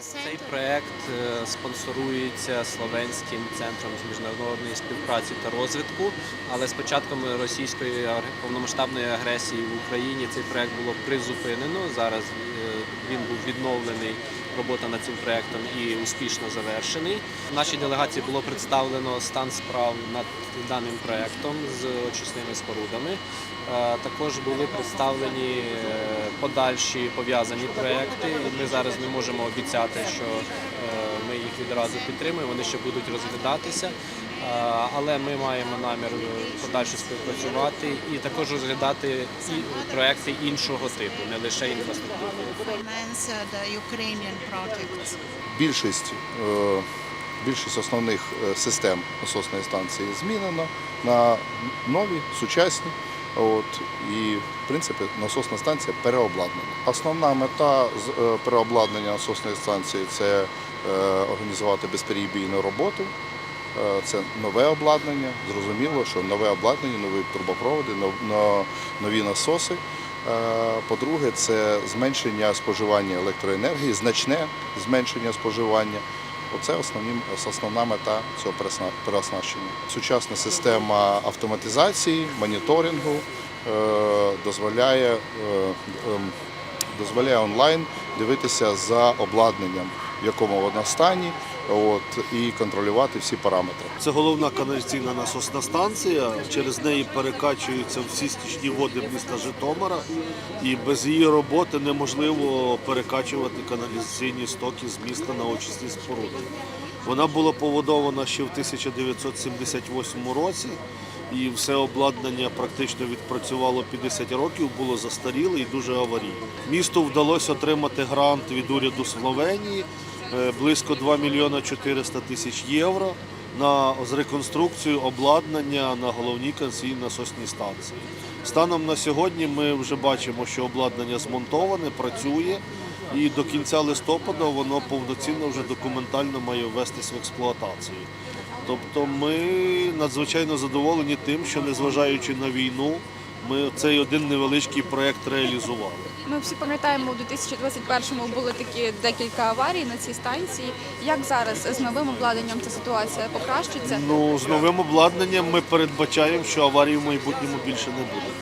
Цей center. проект е, спонсорується Словенським центром з міжнародної співпраці та розвитку. Але з початком російської повномасштабної агресії в Україні цей проект було призупинено. Зараз е, він був відновлений. Робота над цим проектом і успішно завершений. В нашій делегації було представлено стан справ над даним проектом з очисними спорудами. Е, Також були представлені е, подальші пов'язані проекти. Ми зараз не можемо обіцяти, що е, ми їх відразу підтримуємо. Вони ще будуть розглядатися. Але ми маємо намір е, подальше співпрацювати і також розглядати і проекти іншого типу, не лише інфраструктурні. Більшість, е, більшість основних е, систем насосної станції змінено на нові, сучасні. От, і, в принципі, насосна станція переобладнана. Основна мета з переобладнання насосної станції це організувати безперебійну роботу. Е, Це нове обладнання. Зрозуміло, що нове обладнання, нові трубопроводи, нові насоси. Е, По-друге, це зменшення споживання електроенергії, значне зменшення споживання. Оце основні, основна мета цього переоснащення. Сучасна система автоматизації, моніторингу е, дозволяє, ем, дозволяє онлайн дивитися за обладнанням, в якому воно стані, от, і контролювати всі параметри. Це головна каналізаційна насосна станція. Через неї перекачуються всі стічні води міста Житомира, і без її роботи неможливо перекачувати каналізаційні стоки з міста на очисні споруди. Вона була побудована ще в 1978 році, і все обладнання практично відпрацювало 50 років, було застаріле і дуже аварійне. Місту вдалося отримати грант від уряду Словенії близько 2 мільйона 400 тисяч євро на реконструкцію обладнання на головній канційній насосній станції. Станом на сьогодні ми вже бачимо, що обладнання змонтоване, працює, і до кінця листопада воно повноцінно вже документально має ввестись в експлуатацію. Тобто ми надзвичайно задоволені тим, що незважаючи на війну, ми цей один невеличкий проект реалізували. Ми всі пам'ятаємо, у 2021-му були такі декілька аварій на цій станції. Як зараз з новим обладнанням ця ситуація покращиться? Ну з новим обладнанням ми передбачаємо, що аварій в майбутньому більше не буде.